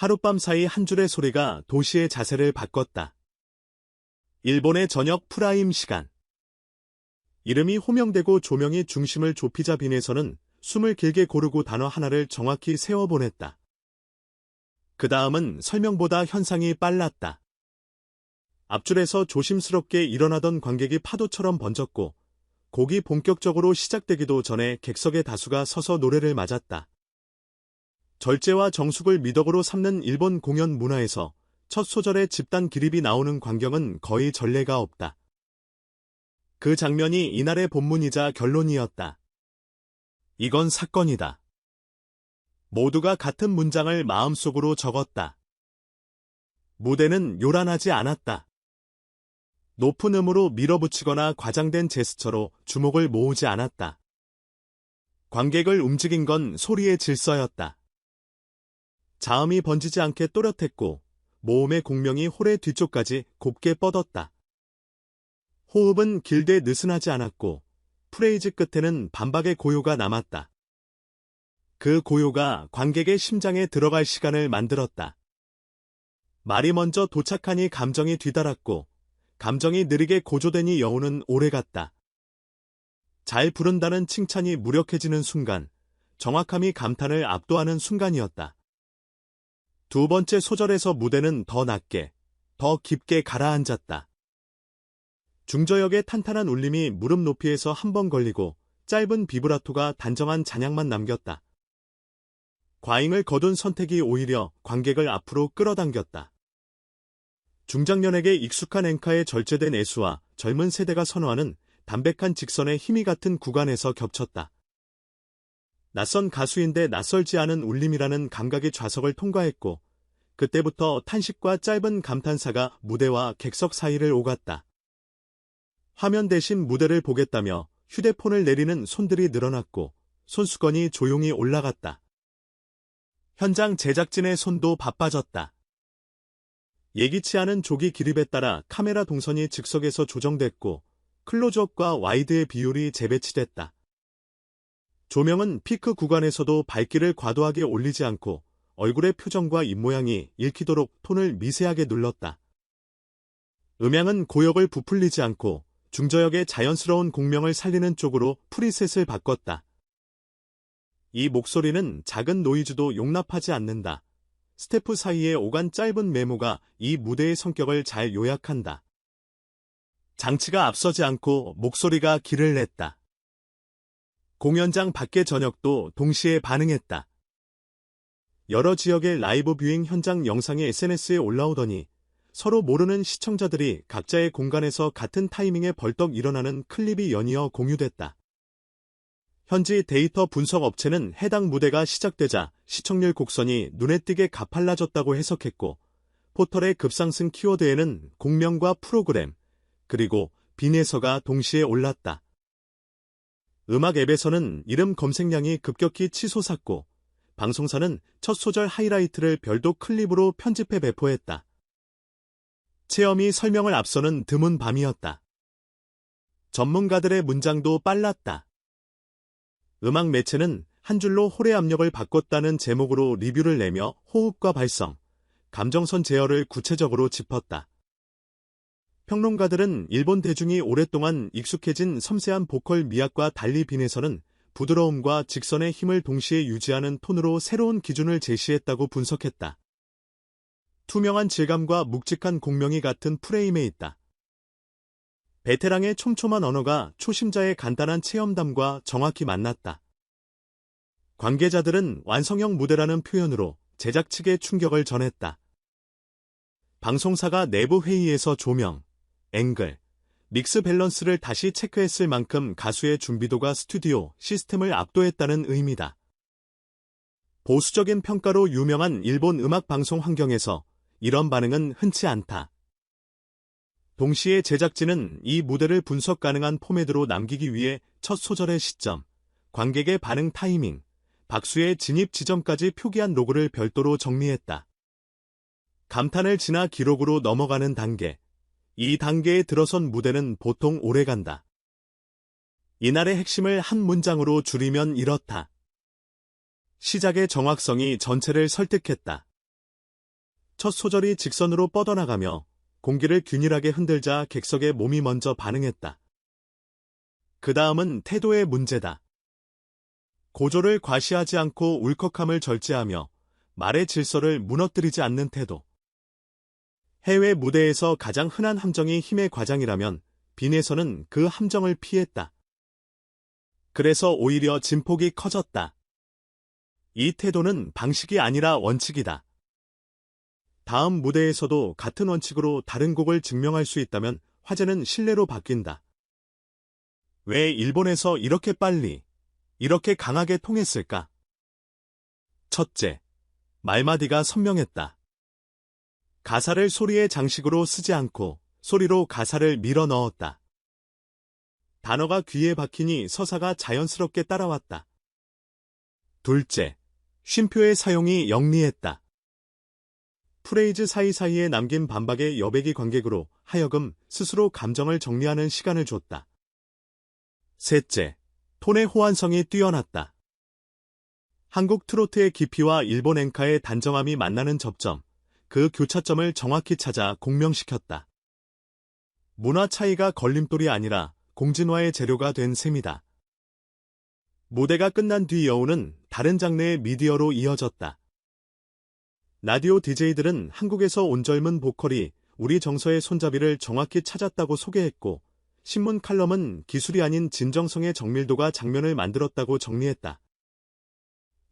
하룻밤 사이 한 줄의 소리가 도시의 자세를 바꿨다. 일본의 저녁 프라임 시간. 이름이 호명되고 조명이 중심을 좁히자 빈에서는 숨을 길게 고르고 단어 하나를 정확히 세워보냈다. 그 다음은 설명보다 현상이 빨랐다. 앞줄에서 조심스럽게 일어나던 관객이 파도처럼 번졌고 곡이 본격적으로 시작되기도 전에 객석의 다수가 서서 노래를 맞았다. 절제와 정숙을 미덕으로 삼는 일본 공연 문화에서 첫 소절에 집단 기립이 나오는 광경은 거의 전례가 없다. 그 장면이 이날의 본문이자 결론이었다. 이건 사건이다. 모두가 같은 문장을 마음속으로 적었다. 무대는 요란하지 않았다. 높은 음으로 밀어붙이거나 과장된 제스처로 주목을 모으지 않았다. 관객을 움직인 건 소리의 질서였다. 자음이 번지지 않게 또렷했고 모음의 공명이 홀의 뒤쪽까지 곱게 뻗었다. 호흡은 길되 느슨하지 않았고 프레이즈 끝에는 반박의 고요가 남았다. 그 고요가 관객의 심장에 들어갈 시간을 만들었다. 말이 먼저 도착하니 감정이 뒤달았고 감정이 느리게 고조되니 여우는 오래갔다. 잘 부른다는 칭찬이 무력해지는 순간, 정확함이 감탄을 압도하는 순간이었다. 두 번째 소절에서 무대는 더 낮게, 더 깊게 가라앉았다. 중저역의 탄탄한 울림이 무릎 높이에서 한 번 걸리고 짧은 비브라토가 단정한 잔향만 남겼다. 과잉을 거둔 선택이 오히려 관객을 앞으로 끌어당겼다. 중장년에게 익숙한 앵카의 절제된 애수와 젊은 세대가 선호하는 담백한 직선의 힘이 같은 구간에서 겹쳤다. 낯선 가수인데 낯설지 않은 울림이라는 감각의 좌석을 통과했고 그때부터 탄식과 짧은 감탄사가 무대와 객석 사이를 오갔다. 화면 대신 무대를 보겠다며 휴대폰을 내리는 손들이 늘어났고 손수건이 조용히 올라갔다. 현장 제작진의 손도 바빠졌다. 예기치 않은 조기 기립에 따라 카메라 동선이 즉석에서 조정됐고 클로즈업과 와이드의 비율이 재배치됐다. 조명은 피크 구간에서도 밝기를 과도하게 올리지 않고 얼굴의 표정과 입모양이 읽히도록 톤을 미세하게 눌렀다. 음향은 고역을 부풀리지 않고 중저역의 자연스러운 공명을 살리는 쪽으로 프리셋을 바꿨다. 이 목소리는 작은 노이즈도 용납하지 않는다. 스태프 사이에 오간 짧은 메모가 이 무대의 성격을 잘 요약한다. 장치가 앞서지 않고 목소리가 길을 냈다. 공연장 밖의 저녁도 동시에 반응했다. 여러 지역의 라이브 뷰잉 현장 영상이 SNS에 올라오더니 서로 모르는 시청자들이 각자의 공간에서 같은 타이밍에 벌떡 일어나는 클립이 연이어 공유됐다. 현지 데이터 분석 업체는 해당 무대가 시작되자 시청률 곡선이 눈에 띄게 가팔라졌다고 해석했고 포털의 급상승 키워드에는 공명과 프로그램 그리고 빈에서가 동시에 올랐다. 음악 앱에서는 이름 검색량이 급격히 치솟았고 방송사는 첫 소절 하이라이트를 별도 클립으로 편집해 배포했다. 체험이 설명을 앞서는 드문 밤이었다. 전문가들의 문장도 빨랐다. 음악 매체는 한 줄로 홀의 압력을 바꿨다는 제목으로 리뷰를 내며 호흡과 발성, 감정선 제어를 구체적으로 짚었다. 평론가들은 일본 대중이 오랫동안 익숙해진 섬세한 보컬 미학과 달리 빈에서는 부드러움과 직선의 힘을 동시에 유지하는 톤으로 새로운 기준을 제시했다고 분석했다. 투명한 질감과 묵직한 공명이 같은 프레임에 있다. 베테랑의 촘촘한 언어가 초심자의 간단한 체험담과 정확히 만났다. 관계자들은 완성형 무대라는 표현으로 제작 측에 충격을 전했다. 방송사가 내부 회의에서 조명, 앵글, 믹스 밸런스를 다시 체크했을 만큼 가수의 준비도가 스튜디오 시스템을 압도했다는 의미다. 보수적인 평가로 유명한 일본 음악 방송 환경에서 이런 반응은 흔치 않다. 동시에 제작진은 이 무대를 분석 가능한 포맷으로 남기기 위해 첫 소절의 시점, 관객의 반응 타이밍, 박수의 진입 지점까지 표기한 로그를 별도로 정리했다. 감탄을 지나 기록으로 넘어가는 단계. 이 단계에 들어선 무대는 보통 오래간다. 이날의 핵심을 한 문장으로 줄이면 이렇다. 시작의 정확성이 전체를 설득했다. 첫 소절이 직선으로 뻗어나가며 공기를 균일하게 흔들자 객석의 몸이 먼저 반응했다. 그 다음은 태도의 문제다. 고조를 과시하지 않고 울컥함을 절제하며 말의 질서를 무너뜨리지 않는 태도. 해외 무대에서 가장 흔한 함정이 힘의 과장이라면 빈에서는 그 함정을 피했다. 그래서 오히려 진폭이 커졌다. 이 태도는 방식이 아니라 원칙이다. 다음 무대에서도 같은 원칙으로 다른 곡을 증명할 수 있다면 화제는 신뢰로 바뀐다. 왜 일본에서 이렇게 빨리, 이렇게 강하게 통했을까? 첫째, 말마디가 선명했다. 가사를 소리의 장식으로 쓰지 않고 소리로 가사를 밀어 넣었다. 단어가 귀에 박히니 서사가 자연스럽게 따라왔다. 둘째, 쉼표의 사용이 영리했다. 프레이즈 사이사이에 남긴 반박의 여백이 관객으로 하여금 스스로 감정을 정리하는 시간을 줬다. 셋째, 톤의 호환성이 뛰어났다. 한국 트로트의 깊이와 일본 엔카의 단정함이 만나는 접점, 그 교차점을 정확히 찾아 공명시켰다. 문화 차이가 걸림돌이 아니라 공진화의 재료가 된 셈이다. 무대가 끝난 뒤 여우는 다른 장르의 미디어로 이어졌다. 라디오 DJ들은 한국에서 온 젊은 보컬이 우리 정서의 손잡이를 정확히 찾았다고 소개했고, 신문 칼럼은 기술이 아닌 진정성의 정밀도가 장면을 만들었다고 정리했다.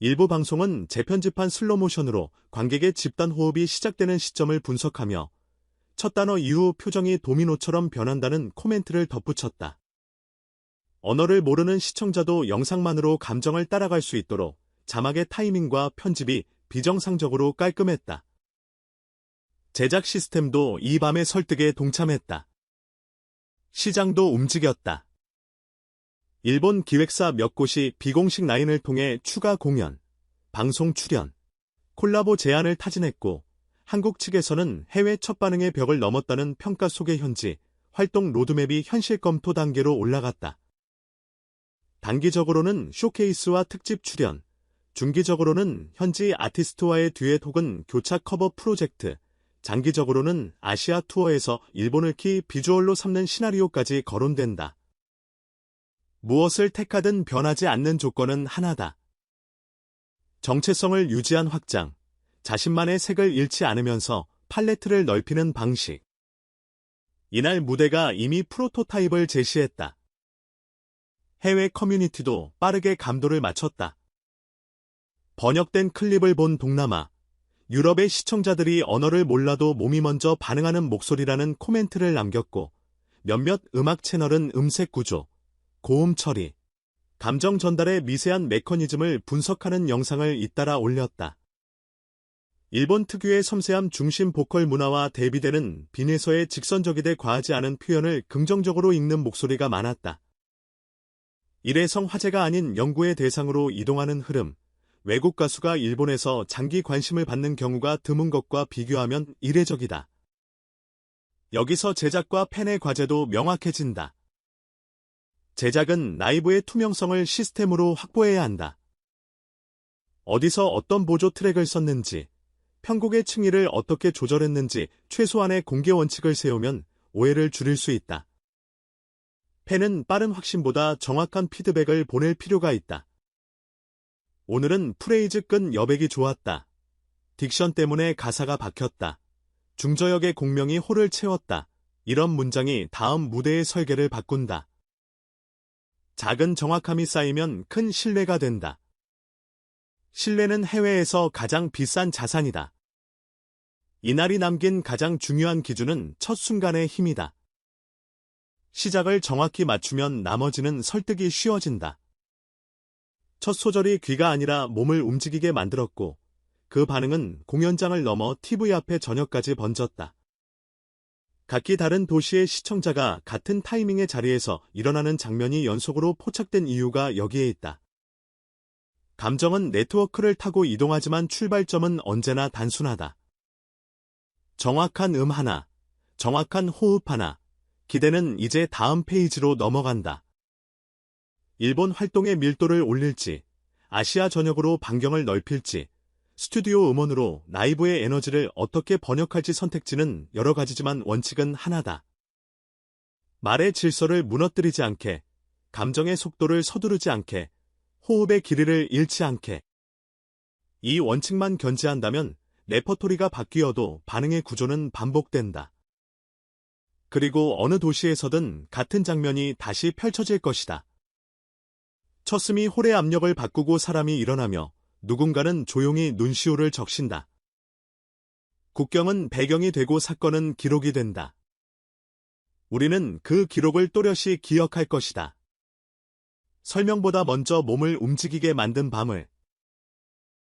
일부 방송은 재편집한 슬로모션으로 관객의 집단 호흡이 시작되는 시점을 분석하며 첫 단어 이후 표정이 도미노처럼 변한다는 코멘트를 덧붙였다. 언어를 모르는 시청자도 영상만으로 감정을 따라갈 수 있도록 자막의 타이밍과 편집이 비정상적으로 깔끔했다. 제작 시스템도 이 밤의 설득에 동참했다. 시장도 움직였다. 일본 기획사 몇 곳이 비공식 라인을 통해 추가 공연, 방송 출연, 콜라보 제안을 타진했고 한국 측에서는 해외 첫 반응의 벽을 넘었다는 평가 속의 현지 활동 로드맵이 현실 검토 단계로 올라갔다. 단기적으로는 쇼케이스와 특집 출연, 중기적으로는 현지 아티스트와의 듀엣 혹은 교차 커버 프로젝트, 장기적으로는 아시아 투어에서 일본을 키 비주얼로 삼는 시나리오까지 거론된다. 무엇을 택하든 변하지 않는 조건은 하나다. 정체성을 유지한 확장, 자신만의 색을 잃지 않으면서 팔레트를 넓히는 방식. 이날 무대가 이미 프로토타입을 제시했다. 해외 커뮤니티도 빠르게 감도를 맞췄다. 번역된 클립을 본 동남아, 유럽의 시청자들이 언어를 몰라도 몸이 먼저 반응하는 목소리라는 코멘트를 남겼고 몇몇 음악 채널은 음색 구조, 고음 처리, 감정 전달의 미세한 메커니즘을 분석하는 영상을 잇따라 올렸다. 일본 특유의 섬세함 중심 보컬 문화와 대비되는 빈에서의 직선적이되 과하지 않은 표현을 긍정적으로 읽는 목소리가 많았다. 일회성 화제가 아닌 연구의 대상으로 이동하는 흐름, 외국 가수가 일본에서 장기 관심을 받는 경우가 드문 것과 비교하면 이례적이다. 여기서 제작과 팬의 과제도 명확해진다. 제작은 나이브의 투명성을 시스템으로 확보해야 한다. 어디서 어떤 보조 트랙을 썼는지, 편곡의 층위를 어떻게 조절했는지 최소한의 공개 원칙을 세우면 오해를 줄일 수 있다. 팬은 빠른 확신보다 정확한 피드백을 보낼 필요가 있다. 오늘은 프레이즈 끈 여백이 좋았다. 딕션 때문에 가사가 박혔다. 중저역의 공명이 홀을 채웠다. 이런 문장이 다음 무대의 설계를 바꾼다. 작은 정확함이 쌓이면 큰 신뢰가 된다. 신뢰는 해외에서 가장 비싼 자산이다. 이날이 남긴 가장 중요한 기준은 첫 순간의 힘이다. 시작을 정확히 맞추면 나머지는 설득이 쉬워진다. 첫 소절이 귀가 아니라 몸을 움직이게 만들었고 그 반응은 공연장을 넘어 TV 앞에 저녁까지 번졌다. 각기 다른 도시의 시청자가 같은 타이밍의 자리에서 일어나는 장면이 연속으로 포착된 이유가 여기에 있다. 감정은 네트워크를 타고 이동하지만 출발점은 언제나 단순하다. 정확한 음 하나, 정확한 호흡 하나, 기대는 이제 다음 페이지로 넘어간다. 일본 활동의 밀도를 올릴지, 아시아 전역으로 반경을 넓힐지, 스튜디오 음원으로 라이브의 에너지를 어떻게 번역할지 선택지는 여러 가지지만 원칙은 하나다. 말의 질서를 무너뜨리지 않게, 감정의 속도를 서두르지 않게, 호흡의 길이를 잃지 않게. 이 원칙만 견지한다면 레퍼토리가 바뀌어도 반응의 구조는 반복된다. 그리고 어느 도시에서든 같은 장면이 다시 펼쳐질 것이다. 첫음이 홀의 압력을 바꾸고 사람이 일어나며 누군가는 조용히 눈시울을 적신다. 국경은 배경이 되고 사건은 기록이 된다. 우리는 그 기록을 또렷이 기억할 것이다. 설명보다 먼저 몸을 움직이게 만든 밤을